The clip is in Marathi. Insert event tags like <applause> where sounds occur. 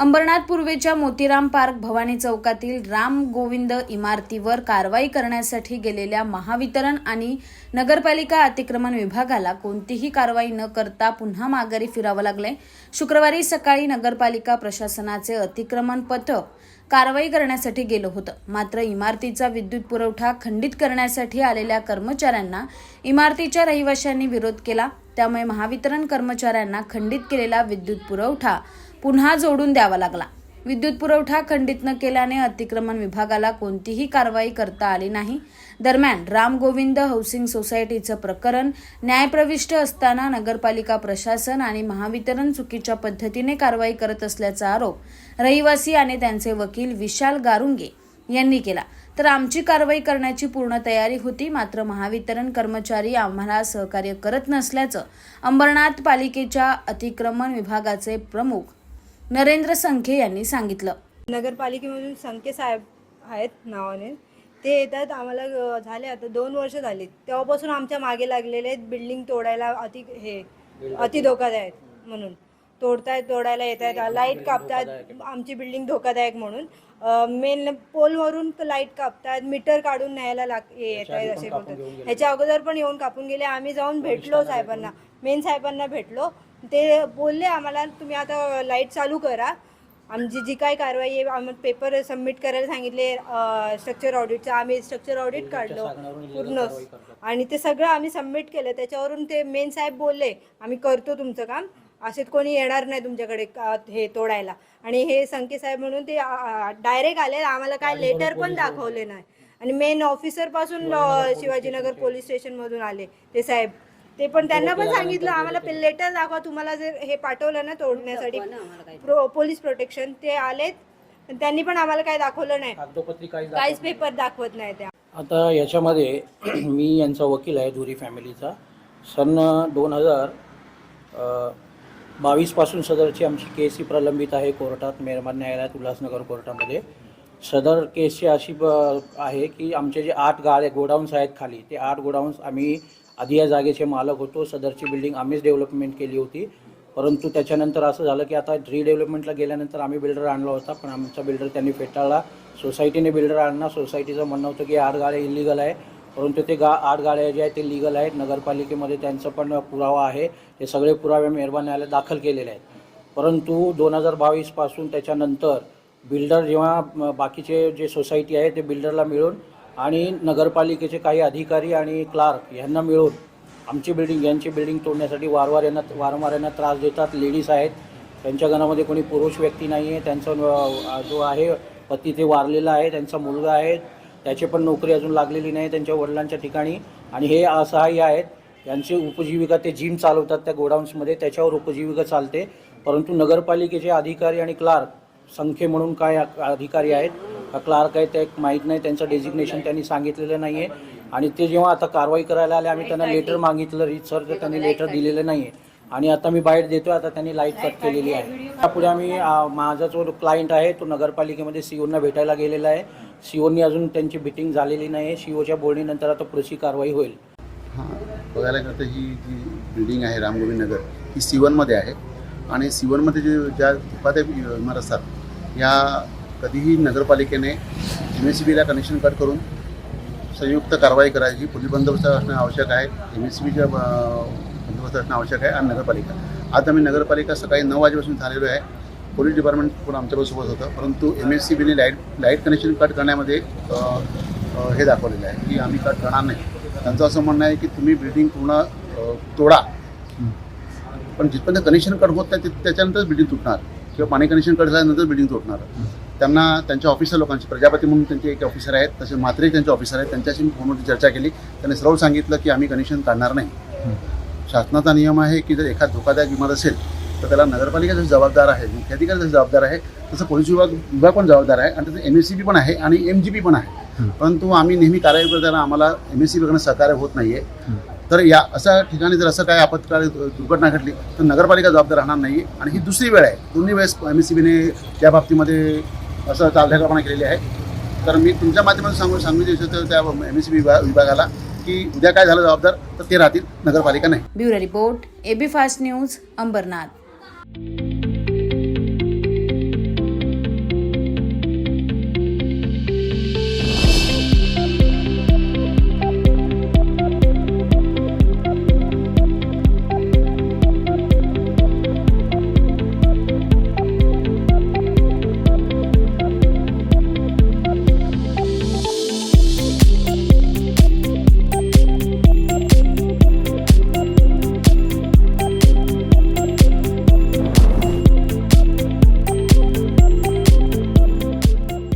अंबरनाथ पूर्वेच्या मोतीराम पार्क भवानी चौकातील राम गोविंद इमारतीवर कारवाई करण्यासाठी गेलेल्या महावितरण आणि नगरपालिका अतिक्रमण विभागाला कोणतीही कारवाई न करता पुन्हा माघारी फिरावं लागलंय. शुक्रवारी सकाळी नगरपालिका प्रशासनाचे अतिक्रमण पथक कारवाई करण्यासाठी गेलं होतं. मात्र इमारतीचा विद्युत पुरवठा खंडित करण्यासाठी आलेल्या कर्मचाऱ्यांना इमारतीच्या रहिवाशांनी विरोध केला. त्यामुळे महावितरण कर्मचाऱ्यांना खंडित केलेला विद्युत पुरवठा पुन्हा जोडून द्यावा लागला. विद्युत पुरवठा खंडित न केल्याने अतिक्रमण विभागाला कोणतीही कारवाई करता आली नाही. दरम्यान राम गोविंद हाऊसिंग सोसायटीचं प्रकरण न्यायप्रविष्ट असताना नगरपालिका प्रशासन आणि महावितरण चुकीच्या पद्धतीने कारवाई करत असल्याचा आरोप रहिवासी आणि त्यांचे वकील विशाल गारुंगे यांनी केला. तर आमची कारवाई करण्याची पूर्ण तयारी होती मात्र महावितरण कर्मचारी आम्हाला सहकार्य करत नसल्याचं अंबरनाथ पालिकेच्या अतिक्रमण विभागाचे प्रमुख नरेंद्र संखे यांनी सांगितलं. नगरपालिकेमधून संके साहेब आहेत नावाने. ते येतात आम्हाला झाले आता दोन वर्ष झाली. तेव्हापासून आमच्या मागे लागलेले आहेत बिल्डिंग तोडायला अति हे अति धोकादायक म्हणून. तोडतायत तोडायला येत आहेत लाइट कापतात आमची बिल्डिंग धोकादायक म्हणून. मेन पोलवरून लाइट कापतात मीटर काढून न्यायला लाग येत आहेत असे बोलतात. ह्याच्या अगोदर पण येऊन कापून गेले. आम्ही जाऊन भेटलो साहेबांना. मेन साहेबांना भेटलो. ते बोलले आम्हाला तुम्ही आता लाइट चालू करा. आमची जी काय कारवाई आहे आम्ही पेपर सबमिट करायला सांगितले स्ट्रक्चर ऑडिटचं आम्ही स्ट्रक्चर ऑडिट काढलो पूर्ण. आणि ते सगळं आम्ही सबमिट केलं. त्याच्यावरून ते मेन साहेब बोलले आम्ही करतो तुमचं काम. असे कोणी येणार नाही तुमच्याकडे हे तोडायला. आणि हे संके साहेब म्हणून ते डायरेक्ट आले. आम्हाला काय लेटर पण दाखवले नाही. आणि मेन ऑफिसरपासून अं, शिवाजीनगर पोलीस स्टेशन मधून आले ते साहेब. ते पण त्यांना पण सांगितलं आम्हाला लेटर दाखवा तुम्हाला जर हे पाठवलं ना तोडण्यासाठी. प्रो पोलीस प्रोटेक्शन ते आलेत. पण त्यांनी पण आम्हाला काय दाखवलं नाही. कागदोपत्री काही काहीच पेपर दाखवत नाही त्या. आता याच्यामध्ये <clears throat> मी यांचा वकील आहे धुरी फॅमिलीचा. सन दोन हजार बावीसपासून सदरची आमची केस ही प्रलंबित आहे कोर्टात मेहरबान न्यायालयात उल्हासनगर कोर्टामध्ये. सदर केसची अशी ब- आहे की आमचे जे आठ गाळे गोडाऊन्स आहेत खाली ते आठ गोडाऊन्स आम्ही आधी या जागेचे मालक होतो सदरची बिल्डिंग आम्हीच डेव्हलपमेंट केली होती. परंतु त्याच्यानंतर असं झालं की आता रिडेव्हलपमेंटला गेल्यानंतर आम्ही बिल्डर आणला होता पण आमचा बिल्डर त्यांनी फेटाळला. सोसायटीने बिल्डर आणला. सोसायटीचं म्हणणं होतं की आठ गाड्या इलिगल आहे. परंतु ते गा आठ गाड्या ज्या आहेत ते लिगल आहेत. नगरपालिकेमध्ये त्यांचं पण पुरावा आहे. हे सगळे पुरावे मेहरबान न्यायालयात दाखल केलेले आहेत. परंतु दोन हजार बावीसपासून त्याच्यानंतर बिल्डर जेव्हा बाकीचे जे सोसायटी आहे ते बिल्डरला मिळून आणि नगरपालिकेचे काही अधिकारी आणि क्लार्क यांना मिळून आमची बिल्डिंग यांची बिल्डिंग तोडण्यासाठी वारंवार यांना वारंवार यांना त्रास देतात. लेडीज आहेत. त्यांच्या घरामध्ये कोणी पुरुष व्यक्ती नाही आहे त्यांचा जो आहे पती ते वारलेला आहे. त्यांचा मुलगा आहे. त्याची पण नोकरी अजून लागलेली नाही त्यांच्या वडिलांच्या ठिकाणी. आणि हे असहाय्य आहेत. यांची उपजीविका ते जिम चालवतात त्या गोडाऊन्समध्ये. त्याच्यावर उपजीविका चालते. परंतु नगरपालिकेचे अधिकारी आणि क्लार्क संख्ये म्हणून काय अधिकारी आहेत क्लार्क आहेत ते माहीत नाही त्यांचं डेजिग्नेशन त्यांनी सांगितलेलं नाही आहे आणि ते जेव्हा आता कारवाई करायला आले आम्ही त्यांना लेटर मागितलं रीत सर तर त्यांनी लेटर दिलेलं नाही आहे आणि आता मी बाहेर देतो आता त्यांनी लाइट कट केलेली आहे. त्यापुढे आम्ही माझा जो क्लायंट आहे तो नगरपालिकेमध्ये सीओना भेटायला गेलेला आहे. सीओनी अजून त्यांची मिटिंग झालेली नाही आहे सीओच्या बोलणीनंतर आता पुढची कारवाई होईल. हां बघायला गेलं ही जी बिल्डिंग आहे रामगोविंद नगर ही सी वनमध्ये आहे. आणि सी वनमध्ये जे ज्या इमारत असतात या कधीही नगरपालिकेने एम एस सी बीला कनेक्शन कट करून संयुक्त कारवाई करायची पोलीस बंदोबस्त असणं आवश्यक आहे. एम एस सी बीच्या बंदोबस्त असणं आवश्यक आहे आणि नगरपालिका. आज आम्ही नगरपालिका सकाळी नऊ वाजेपासून झालेलो आहे. पोलीस डिपार्टमेंट पण आमच्याबरोबर सोबत होतं. परंतु एम एस सी बीने लाइट लाइट कनेक्शन कट करण्यामध्ये हे दाखवलेलं आहे की आम्ही कट करणार नाही. त्यांचं असं म्हणणं आहे की तुम्ही बिल्डिंग पूर्ण तोडा. पण जिथपर्यंत कनेक्शन कट होत नाही त्याच्यानंतरच बिल्डिंग तुटणार. किंवा पाणी कनेक्शन कट झाल्यानंतर बिल्डिंग तुटणार त्यांना त्यांच्या ऑफिसर लोकांची प्रजापती म्हणून त्यांचे एक ऑफिसर आहेत तसे मात्रे त्यांचे ऑफिसर आहेत. त्यांच्याशी मी फोनवरती चर्चा केली. त्यांनी सरळ सांगितलं की आम्ही कनेक्शन काढणार नाही. शासनाचा नियम आहे की जर एखाद धोकादायक इमारत असेल तर त्याला नगरपालिका जसं जबाबदार आहे मुख्याधिकारी जसं जबाबदार आहे तसं पोलीस विभाग विभाग पण जबाबदार आहे आणि तसं एम एस सी बी पण आहे आणि एम जी पी पण आहे. परंतु आम्ही नेहमी कारवाई करताना आम्हाला एम एस सी बीकडनं सहकार्य होत नाही आहे तर या अशा ठिकाणी जर असं काय आपत्काळी दुर्घटना घडली तर नगरपालिका जबाबदार राहणार नाही आणि ही दुसरी वेळ आहे. दोन्ही वेळेस एम एस सी बीने त्या बाबतीमध्ये असं चालढकलपणा केलेली आहे. तर मी तुमच्या माध्यमातून सांगू सांगू इच्छितो त्या एम एस सी विभागाला की उद्या काय झालं जबाबदार तर ते राहतील नगरपालिका नाही. Bureau report AB fast news Ambernath.